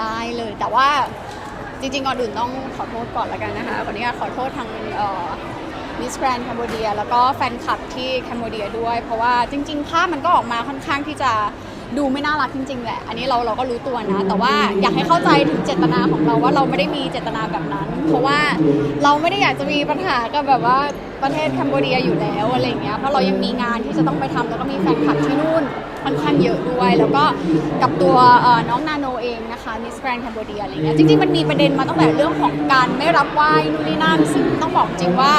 ได้เลย แต่ว่าจริงๆก่อนอื่นต้องขอโทษก่อนละกันนะคะวันนี้ขอโทษทางมิสแกรนด์แคนเบเดียแล้วก็แฟนคลับที่แคนเบเดียด้วย เพราะว่าจริงๆภาพมันก็ออกมาค่อนข้างที่จะ ดูไม่น่ารักจริงๆแหละ อันนี้เราเราก็รู้ตัวนะ แต่ว่าอยากให้เข้าใจถึงเจตนาของเราว่าเราไม่ได้มีเจตนาแบบนั้น เพราะว่าเราไม่ได้อยากจะมีปัญหากับแบบว่าประเทศแคนเบเดียอยู่แล้วอะไรเงี้ย เพราะเรายังมีงานที่จะต้องไปทำแล้วก็มีแฟนคลับที่นู่นค่อนข้างเยอะด้วย แล้วก็กับตัวน้องนาโนเองนะคะมิสแกรนด์แคนเบเดียอะไรเงี้ย จริงๆมันมีประเด็นมาตั้งแต่เรื่องของการไม่รับไหว้นู่นนี่นั่นซึ่งต้องบอกจริงว่า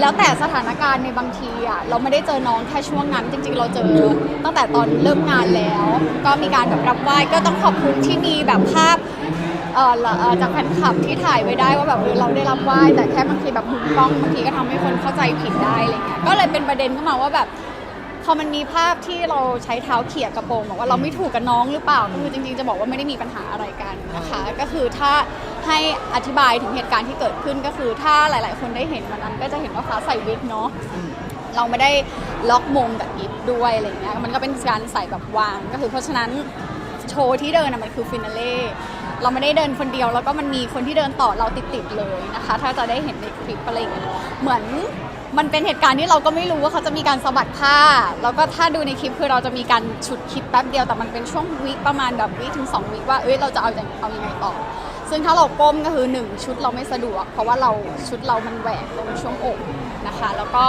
แล้วแต่สถานการณ์ในบางทีอะเราไม่ได้เจอน้องแค่ช่วงนั้น จริง ๆ เราเจอตั้งแต่ตอนเริ่มงานแล้ว ก็มีการแบบรับไหว้ก็ต้องขอบคุณที่มีแบบภาพเอ่อเอ่อจากแฟนคลับที่ถ่ายไว้ได้ว่าแบบเออเราได้รับไหว้แต่แค่บางทีแบบมุมกล้องบางทีก็ทำให้คนเข้าใจผิดได้อะไรเงี้ยก็เลยเป็นประเด็นขึ้นมาว่าแบบ พอมันมีภาพที่เราใช้เท้าเขี่ยกระโปรงบอกว่าเราไม่ถูกกับน้องหรือเปล่าก็คือจริงๆจะบอกว่าไม่ได้มีปัญหาอะไรกันนะคะ ก็คือถ้าให้อธิบายถึงเหตุการณ์ที่เกิดขึ้นก็คือถ้าหลาย ๆ คนได้เห็นวันนั้นก็จะเห็นว่าฟ้าใส่วิกเนาะเราไม่ได้ล็อกมงกับอีฟด้วยอะไรเงี้ยมันก็เป็นการใส่แบบวางก็คือเพราะฉะนั้นโชว์ที่เดินอะมันคือฟินาเล่เราไม่ได้เดินคนเดียวแล้วก็มันมีคนที่เดินต่อเราติดๆเลยนะคะ ถ้าจะได้เห็นในคลิปอะไรอย่างเงี้ยเหมือน มันเป็นเหตุการณ์ที่เราก็ไม่รู้ว่าเขาจะมีการสะบัดผ้า แล้วก็ถ้าดูในคลิปคือเราจะมีการฉุดคลิปแป๊บเดียวแต่มันเป็นช่วงวิประมาณแบบวิถึงสองวิว่าเอ้ยเราจะเอาอย่างเอายังไงต่อ ซึ่งถ้าเราก้มก็คือหนึ่งชุดเราไม่สะดวก เพราะว่าเราชุดเรามันแหวกตรงช่วงอกนะคะ แล้วก็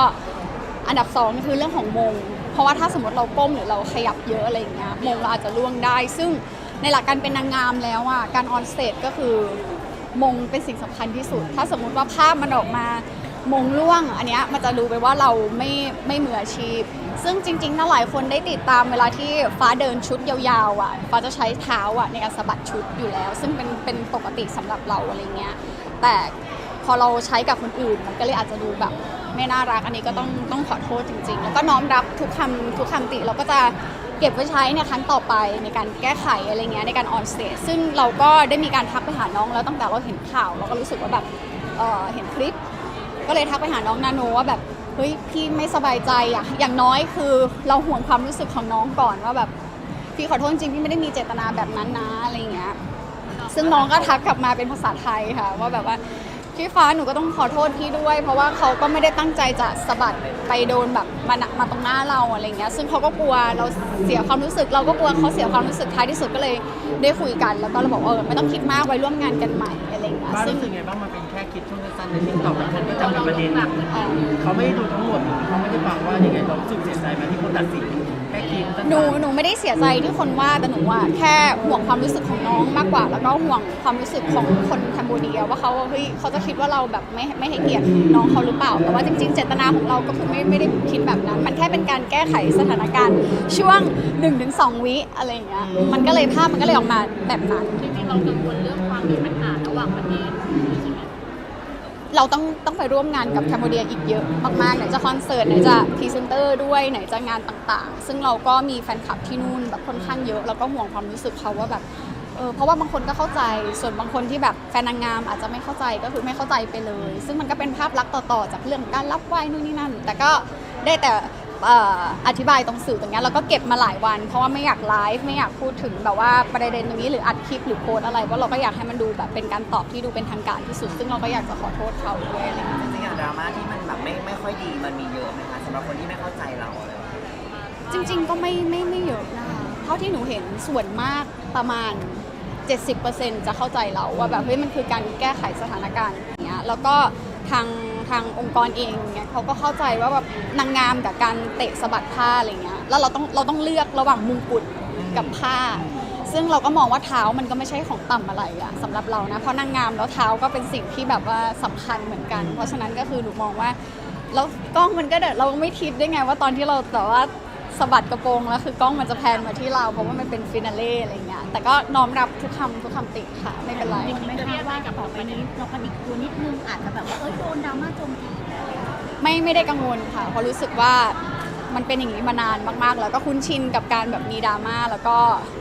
อันดับสองคือเรื่องของมง เพราะว่าถ้าสมมติเราก้มหรือเราขยับเยอะอะไรอย่างเงี้ยมงเราอาจจะล่วงได้ ซึ่งในหลักการเป็นนางงามแล้วอะการออนสเตจก็คือมงเป็นสิ่งสำคัญที่สุด ถ้าสมมุติว่าภาพมันออกมา มงล่วงอันเนี้ยมันจะดูไปว่าเราไม่ไม่มืออาชีพ ซึ่งจริงๆถ้าหลายคนได้ติดตามเวลาที่ฟ้าเดินชุดยาวๆอะฟ้าจะใช้เท้าอะในการสะบัดชุดอยู่แล้ว ซึ่งเป็นเป็นปกติสำหรับเราอะไรเงี้ยแต่พอเราใช้กับคนอื่น มันก็เลยอาจจะดูแบบไม่น่ารักอันนี้ก็ต้องต้องขอโทษจริง ๆ แล้วก็น้อมรับทุกคำทุกคำติเราก็จะเก็บไว้ใช้ในครั้งต่อไปในการแก้ไขอะไรเงี้ยในการออนสเตจซึ่งเราก็ได้มีการทักไปหาน้องแล้วตั้งแต่เราเห็นข่าวเราก็รู้สึกว่าแบบเออเห็นคลิป ก็เลยทักไปหาน้องนาโนว่าแบบเฮ้ยพี่ไม่สบายใจอะอย่างน้อยคือเราห่วงความรู้สึกของน้องก่อนว่าแบบพี่ขอโทษจริงพี่ไม่ได้มีเจตนาแบบนั้นนะอะไรเงี้ยซึ่งน้องก็ทักกลับมาเป็นภาษาไทยค่ะ ว่าแบบว่า พี่ฟ้าหนูก็ต้องขอโทษพี่ด้วย เพราะว่าเขาก็ไม่ได้ตั้งใจจะสะบัดไปโดนแบบมามาตรงหน้าเราอะไรเงี้ยซึ่งเขาก็กลัวเราเสียความรู้สึก เราก็กลัวเขาเสียความรู้สึกท้ายที่สุดก็เลยได้คุยกัน แล้วก็เราบอกว่าเออไม่ต้องคิดมากไว้ร่วมงานกันใหม่อะไรเงี้ยบ้านซึ่งรู้สึกไงบ้างมันเป็นแค่คลิปช่วงสั้นๆในทิกตอกคนก็จับเป็นประเด็นเอ่อเขาไม่ได้ดูทั้งหมดเขาไม่ได้ฟังว่ายังไงเรารู้สึกเสียใจไหมที่คนตัดสินแค่คลิปสั้นๆ หนูหนูไม่ได้เสียใจที่คนว่าแต่หนูว่าแค่ห่วงความรู้สึกของน้องมากกว่า แล้วก็ห่วงความรู้สึกของคน แคมโบเดียว่าเขาเฮ้ยเขาจะคิดว่าเราแบบไม่ไม่ให้เกียรติน้องเขาหรือเปล่า แต่ว่าจริง ๆ เจตนาของเราก็คือไม่ไม่ได้คิดแบบนั้น มันแค่เป็นการแก้ไขสถานการณ์ช่วง1นถึงสวิอะไรอย่างเงี้ยมันก็เลยภาพมันก็เลยออกมาแบบนั้นจริงๆเรากังวลเรื่องความมีปัญหาระหว่างประเทศใช่ไหมเราต้องต้องไปร่วมงานกับแคมโบเดียอีกเยอะมากๆไหนจะคอนเสิร์ตไหนจะพรีเซนเตอร์ด้วยไหนจะงานต่างๆ ซึ่งเราก็มีแฟนคลับที่นู่นแบบค่อนข้างเยอะ แล้วก็ห่วงความรู้สึกเขาว่าแบบ เออเพราะว่าบางคนก็เข้าใจ ส่วนบางคนที่แบบแฟนนางงามอาจจะไม่เข้าใจก็คือไม่เข้าใจไปเลย ซึ่งมันก็เป็นภาพลักษณ์ต่อๆ จากเรื่องของการรับไหว้นู่นนี่นั่น แต่ก็ได้แต่เอ่ออธิบายตรงสื่อตรงเนี้ยแล้วก็เก็บมาหลายวัน เพราะว่าไม่อยากไลฟ์ไม่อยากพูดถึงแบบว่าประเด็นตรงนี้หรืออัดคลิปหรือโพสต์อะไรเพราะเราก็อยากให้มันดูแบบเป็นการตอบที่ดูเป็นทางการที่สุด ซึ่งเราก็อยากจะขอโทษเขาด้วยอะไรอย่างเงี้ยจริงๆอย่างดราม่าที่มันแบบไม่ไม่ค่อยดีมันมีเยอะไหมคะสำหรับคนที่ไม่เข้าใจเราอะไรแบบนี้จริง ๆ ก็ไม่ไม่ไม่เยอะนะคะเท่าที่หนูเห็นส่วนมากประมาณ 70%จะเข้าใจเราว่าแบบเฮ้ยมันคือการแก้ไขสถานการณ์อย่างเงี้ยแล้วก็ทางทางองค์กรเองเนี่ยเขาก็เข้าใจว่าแบบนางงามกับการเตะสะบัดผ้าอะไรเงี้ยแล้วเราต้องเราต้องเลือกระหว่างมุงกุฎกับผ้า ซึ่งเราก็มองว่าเท้ามันก็ไม่ใช่ของต่ำอะไรอะสำหรับเรานะเพราะนางงามแล้วเท้าก็เป็นสิ่งที่แบบว่าสำคัญเหมือนกัน เพราะฉะนั้นก็คือหนูมองว่าแล้วกล้องมันก็เดดเราไม่คิดได้ไงว่าตอนที่เราแต่ว่า สะบัดกระโปรงแล้วคือกล้องมันจะแพนมาที่เราเพราะว่ามันเป็นฟินาเล่อะไรเงี้ยแต่ก็น้อมรับทุกคำทุกคำติค่ะไม่เป็นไรไม่คาดว่าต่อไปนี้เรากระดิกตัวนิดนึงอาจจะแบบว่าเอ้ยโดนดราม่าโจมตีไม่ไม่ได้กังวลค่ะเพราะรู้สึกว่ามันเป็นอย่างนี้มานานมากๆ แล้วก็คุ้นชินกับการแบบมีดราม่าแล้วก็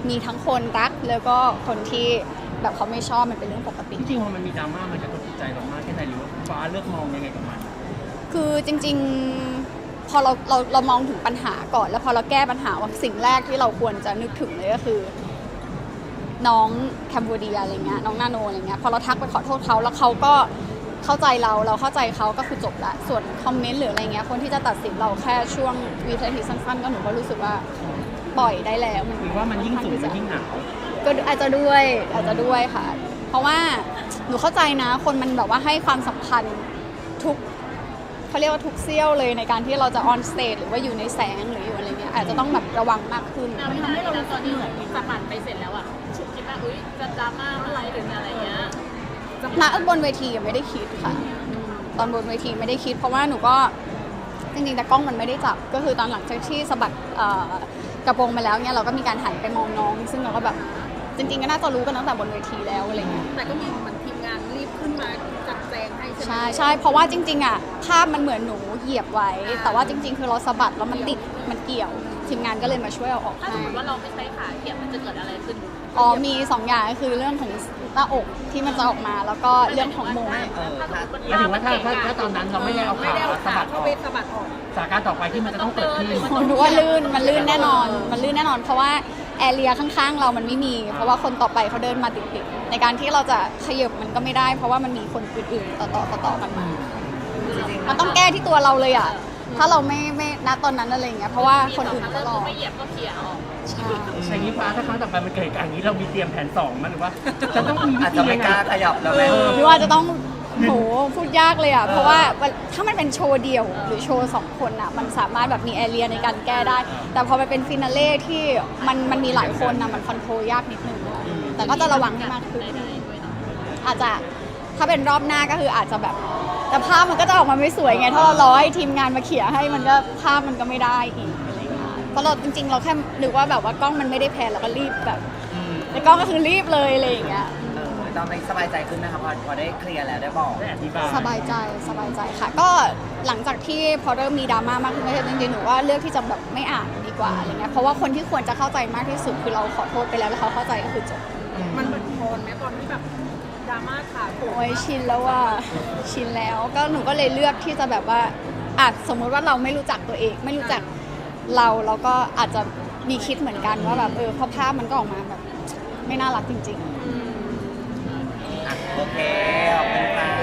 มีทั้งคนรักแล้วก็คนที่แบบเขาไม่ชอบมันเป็นเรื่องปกติจริงๆพอมันมีดราม่ามันกระทบจิตใจเรามากแค่ไหนหรือว่าฟ้าเลือกมองยังไงกับมันคือจริง ๆ พอเราเราเรามองถึงปัญหาก่อน แล้วพอเราแก้ปัญหาว่าสิ่งแรกที่เราควรจะนึกถึงเลยก็คือ น้องแคมบูเดียอะไรเงี้ยน้องนาโนอะไรเงี้ยพอเราทักไปขอโทษเขาแล้วเขาก็เข้าใจเราเราเข้าใจเขาก็คือจบละส่วนคอมเมนต์หรืออะไรเงี้ยคนที่จะตัดสินเราแค่ช่วงวินาทีสั้นๆ ก็หนูก็รู้สึกว่าปล่อยได้แล้วมันหรือว่ามันยิ่งสูงมันยิ่งหนาวก็อาจจะด้วยอาจจะด้วยค่ะ เพราะว่าหนูเข้าใจนะคนมันแบบว่าให้ความสำคัญทุก เขาเรียกว่าทุกเซี่ยวเลยในการที่เราจะออนสเตจหรือว่าอยู่ในแสงหรืออยู่อะไรเงี้ยอาจจะต้องแบบระวังมากขึ้นมันทำให้เราตอนนี้เหมือนสะบัดไปเสร็จแล้วอะฉุกคิดว่าอุ้ยจะดราม่าอะไรหรืออะไรเงี้ยณบนเวทียังไม่ได้คิดค่ะ ตอนบนเวทีไม่ได้คิด เพราะว่าหนูก็จริงๆแต่กล้องมันไม่ได้จับก็คือตอนหลังจากที่สะบัดเอ่อกระโปรงไปแล้วเนี่ยเราก็มีการหันไปมองน้อง ซึ่งเราก็แบบจริงๆก็น่าจะรู้กันตั้งแต่บนเวทีแล้วอะไรเงี้ยแต่ก็มีเหมือน ให้ใช่ไหมใช่ใช่เพราะว่าจริง ๆ อะภาพมันเหมือนหนูเหยียบไว้ แต่ว่าจริง ๆ คือเราสะบัดแล้วมันติดมันเกี่ยวทีมงานก็เลยมาช่วยเอาออกถ้าสให้มมติว่าเราไม่ใช้ขาเขียบมันจะเกิดอะไรขึ้นอ๋อมีสองอย่างก็คือเรื่องของหน้าอกที่มันจะออกมาแล้วก็เรื่องของโมง เออถ้าหมายถึงว่าถ้าถ้าถ้าตอนนั้นเราไม่ได้เอาไม่ขาได้เอาสะขาบัดอเข้าอกไปสะบัดออกสถานการณ์ต่อไปที่มันจะต้องเกิดขึ้น หนูว่าลื่นมันลื่นแน่นอน มันลื่นแน่นอน เพราะว่า แอเรียข้างๆ เรามันไม่มี เพราะว่าคนต่อไปเขาเดินมาติดๆในการที่เราจะขยับมันก็ไม่ได้ เพราะว่ามันมีคนอื่นๆต่อๆต่อๆกันมามันต้องแก้ที่ตัวเราเลยอะถ้าเราไม่ไม่ณตอนนั้นอะไรอย่างเงี้ยเพราะว่าคนอื่นก็รอไม่เหยียบก็เคลียร์ออกใช่ใช่นี้ฟ้าถ้าครั้งต่อไปมันเกิดเหตุการณ์อย่างนี้เรามีเตรียมแผนสองมั้ยหรือว่าจะต้องมีวิอาจธีจะไม่ยังกไงล้าขยับแล้วแม่หรือว่าจะต้อง โหพูดยากเลยอะเพราะว่าถ้ามันเป็นโชว์เดี่ยวหรือโชว์สองคนอะมันสามารถแบบมีแอเรียในการแก้ได้ แต่พอมันเป็นฟินาเล่ที่มันมันมีหลายคนนะมันคอนโทรลยากนิดนึงแต่ก็จะระวังให้มากขึ้นอาจจะถ้าเป็นรอบหน้าก็คืออาจจะแบบ แต่ภาพมันก็จะออกมาไม่สวยไงถ้าเรารอให้ทีมงานมาเขี่ยให้มันก็ภาพมันก็ไม่ได้อีกเพราะเราจริง ๆ เราแค่นึกว่าแบบว่ากล้องมันไม่ได้แพนเราก็รีบแบบในกล้องก็คือรีบเลยอะไรอย่างเงี้ย ตอนนี้สบายใจขึ้นนะคะพอพอได้เคลียร์แล้วได้บอกได้อธิบายสบายใจสบายใจค่ะ ก็หลังจากที่พอเริ่มมีดราม่ามากขึ้นจริงๆหนูว่าเลือกที่จะแบบไม่อ่านดีกว่าอะไรเงี้ยเพราะว่าคนที่ควรจะเข้าใจมากที่สุดคือเราขอโทษไปแล้วแล้วเขาเข้าใจก็คือจบมันเหมือนโทนไหมตอนที่แบบดราม่าขาโผล่โอ้ยชินแล้วว่าชินแล้วก็หนูก็เลยเลือกที่จะแบบว่าอาจสมมุติว่าเราไม่รู้จักตัวเอง ไม่รู้จักเราเราก็อาจจะมีคิดเหมือนกันว่าแบบเออเพราะภาพมันก็ออกมาแบบไม่น่ารักจริงๆอะ โอเคขอบคุณค่ะ